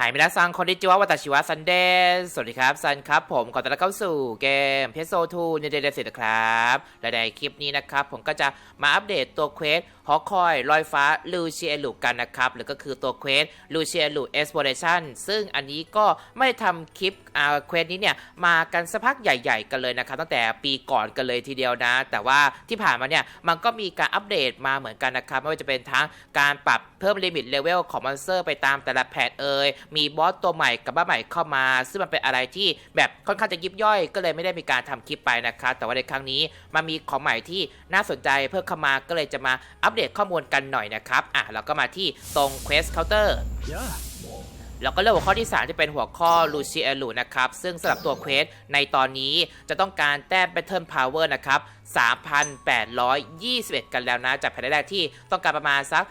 หายมินาซังคนที่จิวะวัตชิวะซันเดย์สวัสดีครับ ซันครับ ผมขอต้อนรับเข้าสู่เกมเพโซทูในเดย์เสร็จครับ และในคลิปนี้นะครับ ผมก็จะมาอัปเดตตัวเควสฮอคอยลอยฟ้าลูเชียลูกันนะครับ หรือก็คือตัวเควสลูเชียลูเอ็กซ์โพเรชันซึ่งอันนี้ก็ไม่ทำคลิปอ่าเควสนี้เนี่ย มากันสักพักใหญ่ ๆ กันเลยนะครับ ตั้งแต่ปีก่อนกันเลยทีเดียวนะ แต่ว่าที่ผ่านมาเนี่ยมันก็มีการอัปเดตมาเหมือนกันนะครับไม่ว่าจะเป็นทั้งการปรับเพิ่มลิมิตเลเวลของมอนสเตอร์ไปตามแต่ละแพทเอ่ยมีบอสตัวใหม่กับบ้าใหม่เข้ามา ซึ่งมันเป็นอะไรที่แบบค่อนข้างจะยิบย่อย ก็เลยไม่ได้มีการทำคลิปไปนะครับแต่ว่าในครั้งนี้มันมีของใหม่ที่น่าสนใจเพิ่มเข้ามาก็เลยจะมาอัปเดตข้อมูลกันหน่อยนะครับอะเราก็มาที่ตรง Quest Counter แล้วก็เรื่องหัวข้อที่ 3 จะเป็นหัวข้อลูชิเอลูนะครับ ซึ่งสำหรับตัวเควสในตอนนี้จะต้องการแต้ม Battle Power นะครับ 3,821 กันแล้วนะ จากแผ่นแรกที่ต้องการประมาณสัก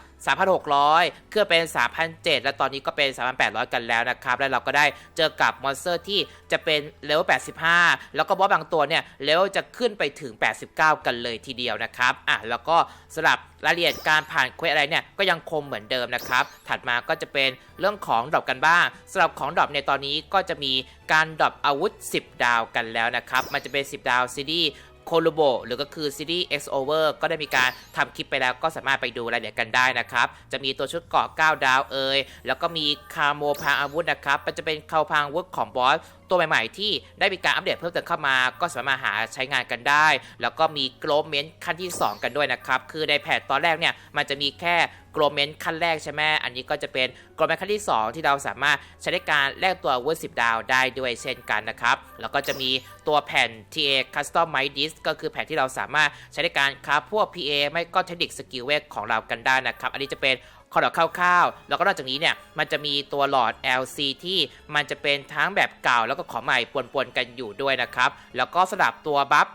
3,600เครื่อเป็น 3,700 และตอนนี้ก็เป็น 3,800 กันแล้วนะครับ แล้วเราก็ได้เจอกับมอนสเตอร์ที่จะเป็นเลเวล 85 แล้วก็บอสบางตัวเนี่ยเลเวลจะขึ้นไปถึง 89 กันเลยทีเดียวนะครับ อะ แล้วก็สำหรับรายละเอียดการผ่านเควสอะไรเนี่ยก็ยังคงเหมือนเดิมนะครับ ถัดมาก็จะเป็นเรื่องของดรอปกันบ้างสำหรับของดรอปในตอนนี้ก็จะมีการดรอปอาวุธ 10 ดาวกันแล้วนะครับ มันจะเป็น 10 ดาวซีรีส์ โคโลโบหรือก็คือซีรีส์ X Over ก็ได้มีการทำคลิปไปแล้วก็สามารถไปดูรายละเอียดกันได้นะครับ จะมีตัวชุดเกราะ9ดาวเอยแล้วก็มีคาโมพางอาวุธนะครับมันจะเป็นคาพางอาวุธของบอส ตัวใหม่ๆ ที่ได้มีการอัปเดตเพิ่มเติมเข้ามา ก็สามารถหาใช้งานกันได้ แล้วก็มีโกลเมนต์ขั้นที่ 2 กันด้วยนะครับ คือในแพทตอนแรกเนี่ยมันจะมีแค่โกลเมนต์ขั้นแรกใช่ไหมอันนี้ก็จะเป็นโกลเมนต์ขั้นที่ 2 ที่เราสามารถใช้ในการแลกตัวอาวุธ10 ดาวได้ด้วยเช่นกันนะครับ แล้วก็จะมีตัวแผ่น TA Custom m i d i s ก็คือแผ่นที่เราสามารถใช้ในการคราฟพวก PA ไม่ก็เทคนิคสกิลเวทของเรากันได้นะครับ อันนี้จะเป็นขอดอกคร่าวๆ แล้วก็นอกจากนี้เนี่ยมันจะมีตัวหลอด LC ที่มันจะเป็นทั้งแบบเก่าแล้วก็ของใหม่ปนๆกันอยู่ด้วยนะครับ แล้วก็สลับตัวบัฟ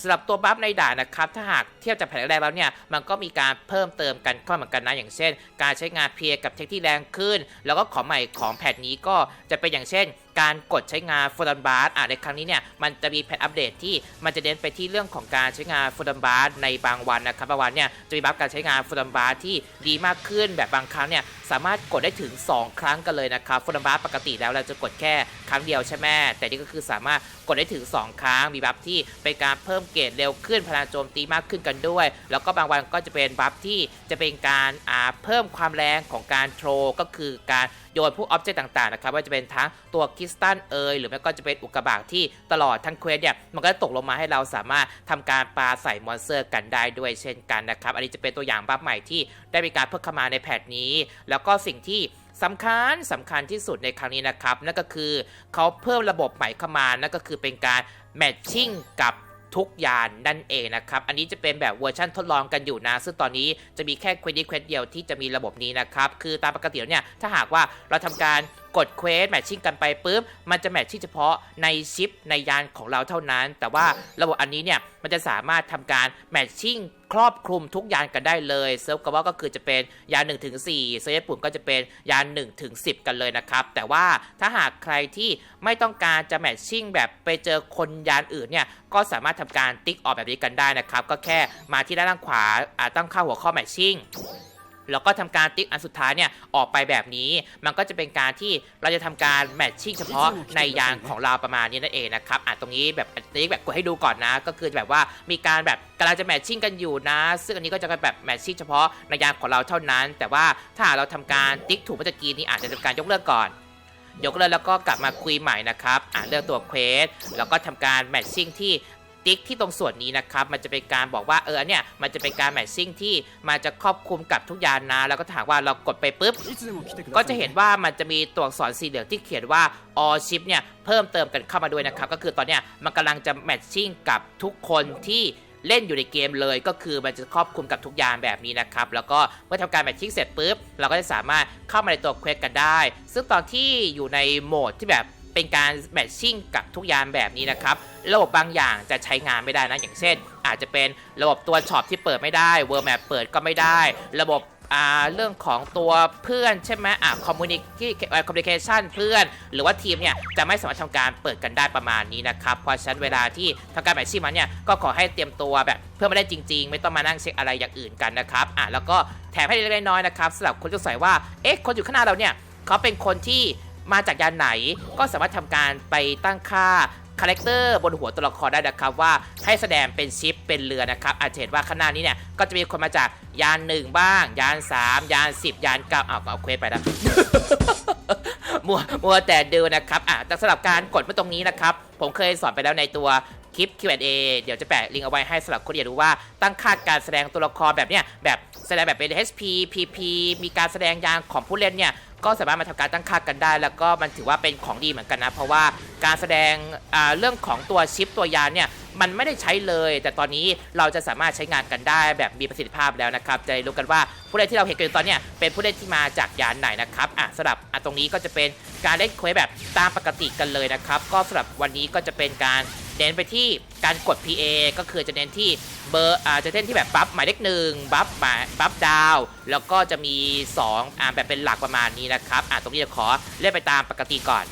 สำหรับตัวบัฟในด่านนะครับ ถ้าหากเทียบจากแผ่นแรกแล้วเนี่ย มันก็มีการเพิ่มเติมกันข้อเหมือนกันนะ อย่างเช่น การใช้งานเพียกับเทคที่แรงขึ้น แล้วก็ของใหม่ของแผ่นนี้ก็จะเป็นอย่างเช่น การกดใช้งานฟอร์ดบาร์อะในครั้งนี้เนี่ยมันจะมีแผ่นอัปเดตที่มันจะเน้นไปที่เรื่องของการใช้งานฟอร์ดบาร์ในบางวันนะครับบางวันเนี่ยจะมีบัฟการใช้งานฟอร์ดบาร์ที่ดีมากขึ้นแบบบางครั้งเนี่ยสามารถกดได้ถึง 2 ครั้งกันเลยนะครับฟอร์ดบาร์ปกติแล้วเราจะกดแค่ครั้งเดียวใช่ไหมแต่นี่ก็คือสามารถกดได้ถึง 2 ครั้งมีบัฟที่เป็นการเพิ่มเกรดเร็วขึ้นพลังโจมตีมากขึ้นกันด้วย แล้วก็บางวันก็จะเป็นบัฟที่จะเป็นการอ่าเพิ่มความแรงของการโทรก็คือการโยนพวกอ็อบเจกต์ต่างๆนะครับว่าจะเป็นทั้งตัวคิสตัลเอยหรือไม่ก็จะเป็นอุกกาบาตที่ตลอดทั้งเควสเนี่ยมันก็จะตกลงมาให้เราสามารถทำการปาใส่มอนสเตอร์กันได้ด้วยเช่นกันนะครับ อันนี้จะเป็นตัวอย่างบัฟใหม่ที่ได้มีการเพิ่มเข้ามาในแพทนี้ แล้วก็สิ่งที่สำคัญสำคัญที่สุดในครั้งนี้นะครับ นั่นก็คือเขาเพิ่มระบบใหม่เข้ามานั่นก็คือเป็นการแมทชิ่งกับทุกยานนั่นเองนะครับ อันนี้จะเป็นแบบเวอร์ชันทดลองกันอยู่นะ ซึ่งตอนนี้จะมีแค่เควสนี้เควสเดียวที่จะมีระบบนี้นะครับ คือตามปกติเนี่ย ถ้าหากว่าเราทำการ กดเควสแมทชิ่งกันไปปุ๊บมันจะแมทชิ่งเฉพาะในชิปในยานของเราเท่านั้น แต่ว่าระบบอันนี้เนี่ยมันจะสามารถทำการแมทชิ่งครอบคลุมทุกยานกันได้เลยเซิร์ฟก็ว่าก็คือจะเป็นยาน1ถึง4เซิร์ฟญี่ปุ่นก็จะเป็นยาน1ถึง10 กันเลยนะครับ แต่ว่าถ้าหากใครที่ไม่ต้องการจะแมทชิ่งแบบไปเจอคนยานอื่นเนี่ยก็สามารถทำการติ๊กออกแบบนี้กันได้นะครับ ก็แค่มาที่ด้านล่างขวาอ่าตั้งค่าหัวข้อแมทชิ่ง แล้วก็ทำการติ๊กอันสุดท้ายเนี่ยออกไปแบบนี้ มันก็จะเป็นการที่เราจะทำการแมทชิ่งเฉพาะในยานของเราประมาณนี้นั่นเองนะครับอะตรงนี้แบบติ๊กแบบกดให้ดูก่อนนะ ก็คือแบบว่ามีการแบบกำลังจะแมทชิ่งกันอยู่นะ ซึ่งอันนี้ก็จะเป็นแบบแมทชิ่งเฉพาะในยานของเราเท่านั้น แต่ว่าถ้าเราทำการติ๊กถูกเมื่อกี้นี้อาจจะทำการยกเลิกก่อนยกเลิกแล้วก็กลับมาคุยใหม่นะครับอ่านเลือกตัวเควสแล้วก็ทำการแมทชิ่งที่ ติ๊กที่ตรงส่วนนี้นะครับมันจะเป็นการบอกว่าเออเนี่ยมันจะเป็นการแมทชิ่งที่มันจะครอบคลุมกับทุกยานนะแล้วก็ถามว่าเรากดไปปุ๊บก็จะเห็นว่ามันจะมีตัวอักษรสีเหลืองที่เขียนว่า all ship เนี่ยเพิ่มเติมกันเข้ามาด้วยนะครับก็คือตอนเนี้ยมันกำลังจะแมทชิ่งกับทุกคนที่เล่นอยู่ในเกมเลยก็คือมันจะครอบคลุมกับทุกยานแบบนี้นะครับ แล้วก็เมื่อทำการแมทชิ่งเสร็จปุ๊บ เราก็จะสามารถเข้ามาในตัวเควสกันได้ ซึ่งตอนที่อยู่ในโหมดที่แบบ เป็นการแมทชิ่งกับทุกยานแบบนี้นะครับระบบบางอย่างจะใช้งานไม่ได้นะอย่างเช่น อาจจะเป็นระบบตัวช็อปที่เปิดไม่ได้ World Map เปิดก็ไม่ได้ ระบบอ่าเรื่องของตัวเพื่อนใช่ไหมอะคอมมูนิที่คอมมูนิเคชันเพื่อน หรือว่าทีมเนี่ยจะไม่สามารถทำการเปิดกันได้ประมาณนี้นะครับเพราะฉะนั้นเวลาที่ทำการแมทชิ่งมันเนี่ยก็ขอให้เตรียมตัวแบบเพื่อไม่ได้จริง ๆ ไม่ต้องมานั่งเช็คอะไรอย่างอื่นกันนะครับอะแล้วก็แถมให้เล็กๆน้อยๆนะครับสำหรับคนที่สงสัยว่าเอ๊ะคนอยู่ข้างหน้าเราเนี่ยเขาเป็นคนที่ มาจากยานไหนก็สามารถทำการไปตั้งค่าคาแรคเตอร์บนหัวตัวละครได้นะครับว่าให้แสดงเป็นชิปเป็นเรือนะครับอาจจะเห็นว่าข้างหน้านี้เนี่ยก็จะมีคนมาจากยานหนึ่งบ้าง ยาน 3 ยาน 10 ยานเก้าเอาเอาเควสไปแล้วมัวมัวแต่ดูนะครับอะแต่สำหรับการกดมาตรงนี้นะครับ ผมเคยสอนไปแล้วในตัวคลิป Q&A เดี๋ยวจะแปะลิงก์เอาไว้ให้สำหรับคนอยากรู้ว่าตั้งค่าการแสดงตัวละครแบบเนี้ยแบบแสดงแบบเป็น HP PP มีการแสดงยางของผู้เล่นเนี่ย ก็สามารถมาทำการตั้งค่ากันได้ แล้วก็มันถือว่าเป็นของดีเหมือนกันนะ เพราะว่าการแสดงเรื่องของตัวชิปตัวยานเนี่ยมันไม่ได้ใช้เลย แต่ตอนนี้เราจะสามารถใช้งานกันได้แบบมีประสิทธิภาพแล้วนะครับ จะรู้กันว่าผู้เล่นที่เราเห็นกันตอนเนี้ยเป็นผู้เล่นที่มาจากยานไหนนะครับอะสำหรับตรงนี้ก็จะเป็นการเล่นเควสแบบตามปกติกันเลยนะครับ ก็สำหรับวันนี้ก็จะเป็นการเน้นไปที่ การกด PA ก็คือจะเน้นที่เบอร์อ่าจะเน้นที่แบบบัฟหมายเลขหนึ่งบัฟหมายบัฟดาว แล้วก็จะมี2อ่าแบบเป็นหลักประมาณนี้นะครับอะตรงนี้จะขอเล่นไปตามปกติก่อน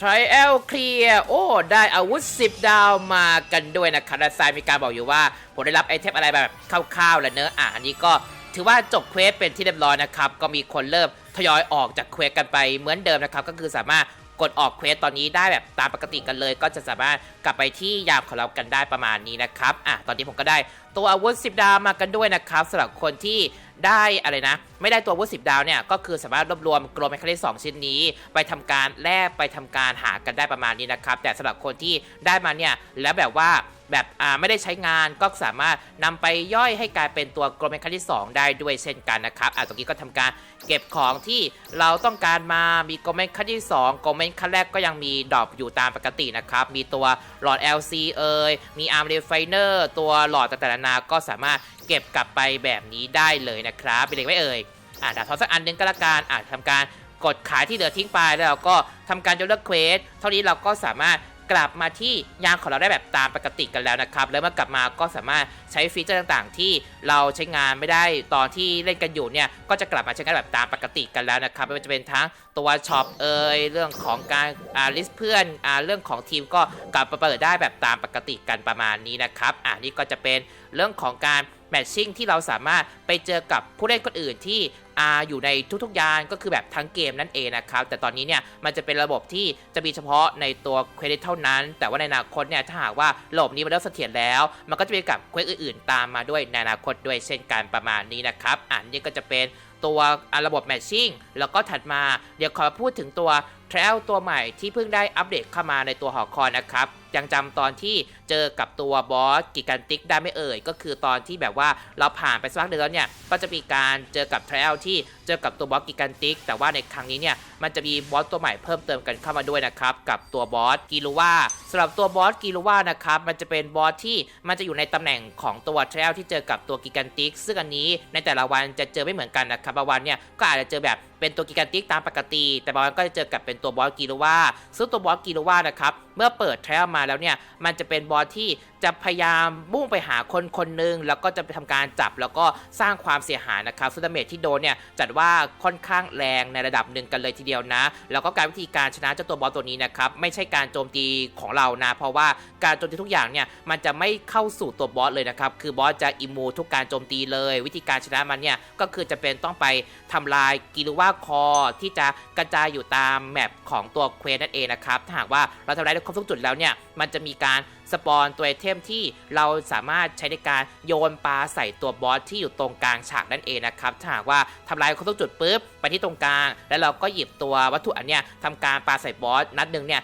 Trial Clear โอ้ ได้อาวุธ 10 ดาวมากันด้วยนะครับและทรายมีการบอกอยู่ว่าผมได้รับไอเทมอะไรแบบคร่าวๆแล้วเนอะอะอันนี้ก็ถือว่าจบเควสเป็นที่เรียบร้อยนะครับ ก็มีคนเริ่มทยอยออกจากเควสกันไปเหมือนเดิมนะครับ ก็คือสามารถ กดออกเควสตอนนี้ได้แบบตามปกติกันเลย ก็จะสามารถกลับไปที่ยามของเรากันได้ประมาณนี้นะครับอะตอนนี้ผมก็ได้ตัวอาวุธ 10 ดาวมากันด้วยนะครับสำหรับคนที่ได้อะไรนะ ไม่ได้ตัวอาวุธ10ดาวเนี่ย ก็คือสามารถรวบรวมโกลเมคานิสองชิ้นนี้ ไปทำการแลกไปทำการหากันได้ประมาณนี้นะครับ แต่สำหรับคนที่ได้มาเนี่ย แล้วแบบว่า แบบไม่ได้ใช้งานก็สามารถนำไปย่อยให้กลายเป็นตัวโกลเมคานิสองได้ด้วยเช่นกันนะครับอะตรงนี้ก็ทำการเก็บของที่เราต้องการมามีโกลเมนขั้นที่2โกลเมนขั้นแรกก็ยังมีดรอปอยู่ตามปกตินะครับ มีตัวหลอด LC เอ่ยมีอาร์มเรฟไฟเนอร์ตัวหลอดต่างๆนานาก็สามารถเก็บกลับไปแบบนี้ได้เลยนะครับเป็นเด็กไม่เอ่ยอ่าดาบทองสักอันหนึงก็และกันอ่าทำการกดขายที่เหลือทิ้งไปแล้วเราก็ทำการยกเลิกเควส เท่านี้เราก็สามารถ กลับมาที่ยางของเราได้แบบตามปกติกันแล้วนะครับ แล้วเมื่อกลับมาก็สามารถใช้ฟีเจอร์ต่างๆ ที่เราใช้งานไม่ได้ตอนที่เล่นกันอยู่เนี่ยก็จะกลับมาใช้งานแบบตามปกติกันแล้วนะครับไม่ว่าจะเป็นทั้งตัวช็อปเอ่ยเรื่องของการอ่าลิสเพื่อนอ่าเรื่องของทีมก็กลับมาเปิดได้แบบตามปกติกันประมาณนี้นะครับอ่านี่ก็จะเป็นเรื่องของการแมทชิ่งที่เราสามารถไปเจอกับผู้เล่นคนอื่นที่ อ่าอยู่ในทุกๆยานก็คือแบบทั้งเกมนั่นเองนะครับ แต่ตอนนี้เนี่ยมันจะเป็นระบบที่จะมีเฉพาะในตัวเควสเท่านั้น แต่ว่าในอนาคตเนี่ยถ้าหากว่าระบบนี้มันเริ่มเสถียรแล้ว มันก็จะมีกับเควสอื่นๆ ตามมาด้วยในอนาคตด้วยเช่นกันประมาณนี้นะครับอันนี้ก็จะเป็นตัวระบบแมทชิ่งแล้วก็ถัดมาเดี๋ยวขอพูดถึงตัว t r a ลตัวใหม่ที่เพิ่งได้อัปเดตเข้ามาในตัวหอคอยนะครับยังจำตอนที่เจอกับตัวบอสกิกันติกได้ไม่เอ่ย ก็คือตอนที่แบบว่าเราผ่านไปสักพักเดือนแล้วเนี่ย ก็จะมีการเจอกับ t r a ลที่เจอกับตัวบอสกิกันติก แต่ว่าในครั้งนี้เนี่ย มันจะมีบอสตัวใหม่เพิ่มเติมกันเข้ามาด้วยนะครับ กับตัวบอสกิลูวาสำหรับตัวบอสกิลูวานะครับ มันจะเป็นบอสที่มันจะอยู่ในตำแหน่งของตัว t r a ลที่เจอกับตัวกิกันติก ซึ่งอันนี้ในแต่ละวันจะเจอไม่เหมือนกันนะครับบางวันเนี่ยก็อาจจะเจอแบบ เป็นตัวกิกันติกตามปกติ แต่บางวันก็จะเจอกับเป็นตัวบอสกิโลวาซึ่งตัวบอสกิโลวานะครับเมื่อเปิดแทรลมาแล้วเนี่ยมันจะเป็นบอสที่จะพยายามมุ่งไปหาคนคนหนึ่งแล้วก็จะไปทำการจับแล้วก็สร้างความเสียหายนะครับซึ่งดาเมจที่โดนเนี่ยจัดว่าค่อนข้างแรงในระดับหนึ่งกันเลยทีเดียวนะ แล้วก็การวิธีการชนะเจ้าตัวบอสตัวนี้นะครับไม่ใช่การโจมตีของเรานะ เพราะว่าการโจมตีทุกอย่างเนี่ยมันจะไม่เข้าสู่ตัวบอสเลยนะครับคือบอสจะอิมูทุกการโจมตีเลย วิธีการชนะมันเนี่ยก็คือจะเป็นต้องไปทำลายกิลูวาคอที่จะกระจายอยู่ตามแมปของตัวเควสนั่นเองนะครับถ้าหากว่าเราทำลายได้ครบทุกจุดแล้วเนี่ยมันจะมีการ สปอนตัวไอเทมที่เราสามารถใช้ในการโยนปลาใส่ตัวบอสที่อยู่ตรงกลางฉากนั่นเองนะครับถ้าหากว่าทำลายครบทุกจุดปุ๊บไปที่ตรงกลาง แล้วเราก็หยิบตัววัตถุอันเนี้ยทำการปลาใส่บอสนัดหนึ่งเนี่ย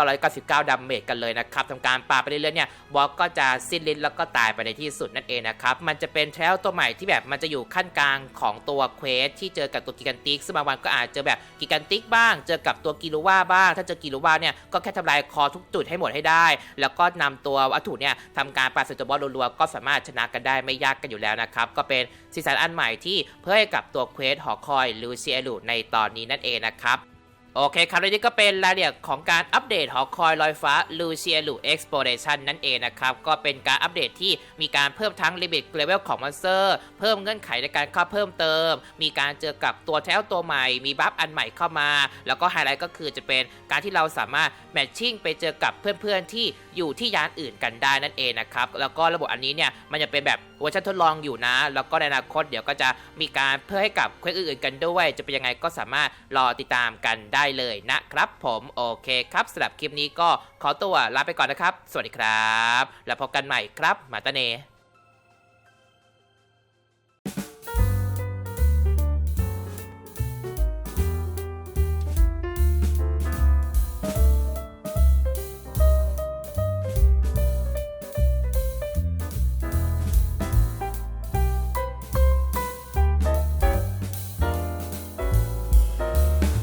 99,999ดาเมจกันเลยนะครับทำการปลาไปเรื่อยๆเนี่ยบอสก็จะสิ้นฤทธิ์แล้วก็ตายไปในที่สุดนั่นเองนะครับมันจะเป็นแทรลตัวใหม่ที่แบบมันจะอยู่ขั้นกลางของตัวเควสที่เจอกับตัวกิกันติกซึ่งบางวันก็อาจเจอแบบกิกันติกบ้าง เจอกับตัวกิลูวาบ้าง ถ้าเจอกิลูวาเนี่ยก็แค่ทำลายคอทุกจุดให้หมดให้ได้แล้วก็นำตัววัตถุเนี่ยทำการปาศจากบอลรัวๆก็สามารถชนะกันได้ไม่ยากกันอยู่แล้วนะครับ ก็เป็นซีซั่นอันใหม่ที่เพื่อให้กับตัวเควสหอคอยลูเซียลูในตอนนี้นั่นเองนะครับ โอเคครับและนี่ก็เป็นรายละเอียดของการอัปเดตหอคอยลอยฟ้า l u c i a l u Exploration นั่นเองนะครับ ก็เป็นการอัปเดตที่มีการเพิ่มทั้งลิมิตเลเวลของมอนสเตอร์ เพิ่มเงื่อนไขในการเข้าเพิ่มเติม มีการเจอกับตัวแท้ตัวใหม่ มีบัฟอันใหม่เข้ามา แล้วก็ไฮไลท์ก็คือจะเป็นการที่เราสามารถแมทชิ่งไปเจอกับเพื่อนๆที่อยู่ที่ยานอื่นกันได้นั่นเองนะครับแล้วก็ระบบอันนี้เนี่ยมันจะเป็นแบบเวอร์ชันทดลองอยู่นะ แล้วก็ในอนาคตเดี๋ยวก็จะมีการเพิ่มให้กับเควสอื่นๆกันด้วย จะเป็นยังไงก็สามารถรอติดตามกันได้เลยนะครับผมโอเคครับสำหรับคลิปนี้ก็ขอตัวลาไปก่อนนะครับ สวัสดีครับ แล้วพบกันใหม่ครับมาตาเน